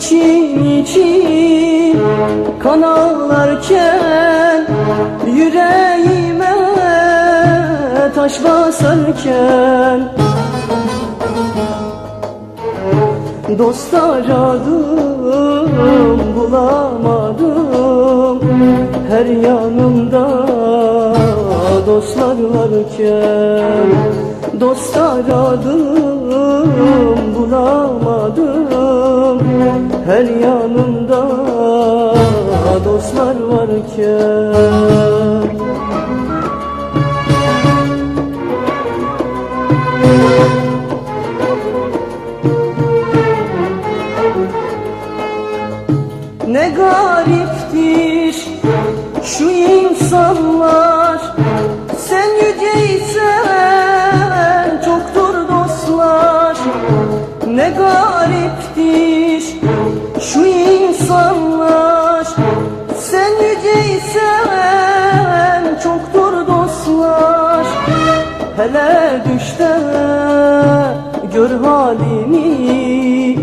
için için kan ağlarken Yüreğime taş basarken. Dost aradım bulamadım Her yanımda dostlar varken. Dost aradım bulamadım Her yanımda dostlar varken. Ne gariptir şu insanlar Hele düşte gör halimi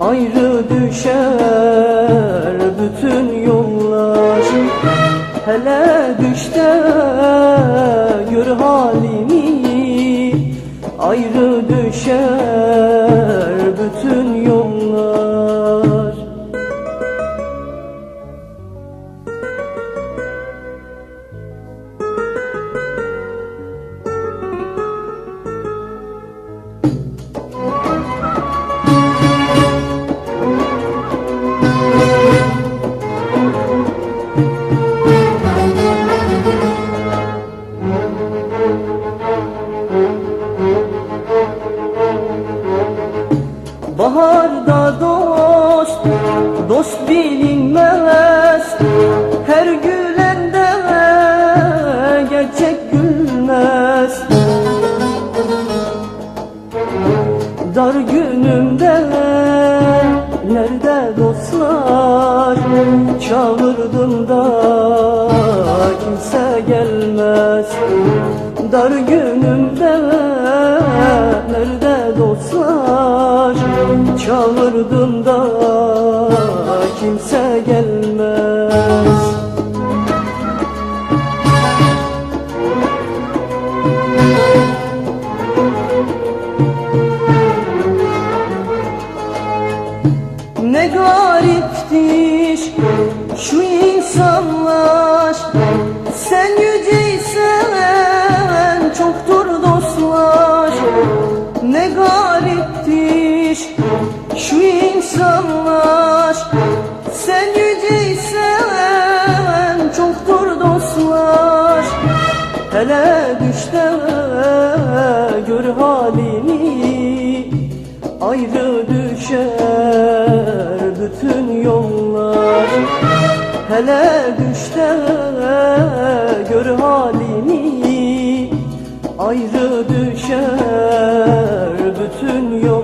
Ayrı düşer bütün yollar. Hele düşte gör halimi Ayrı düşer Baharda dost, dost bilinmez Her gülende gerçek gülmez. Dar günümde nerede dostlar? Çağırdım da kimse gelmez. Dar günümde Çağırdım da kimse gelmez. Ne gariptir şu insanlar. Sen yüceysen çoktur dostlar Hele düşte gör halini Ayrı düşer bütün yollar. Hele düşte gör halini Ayrı düşer bütün yollar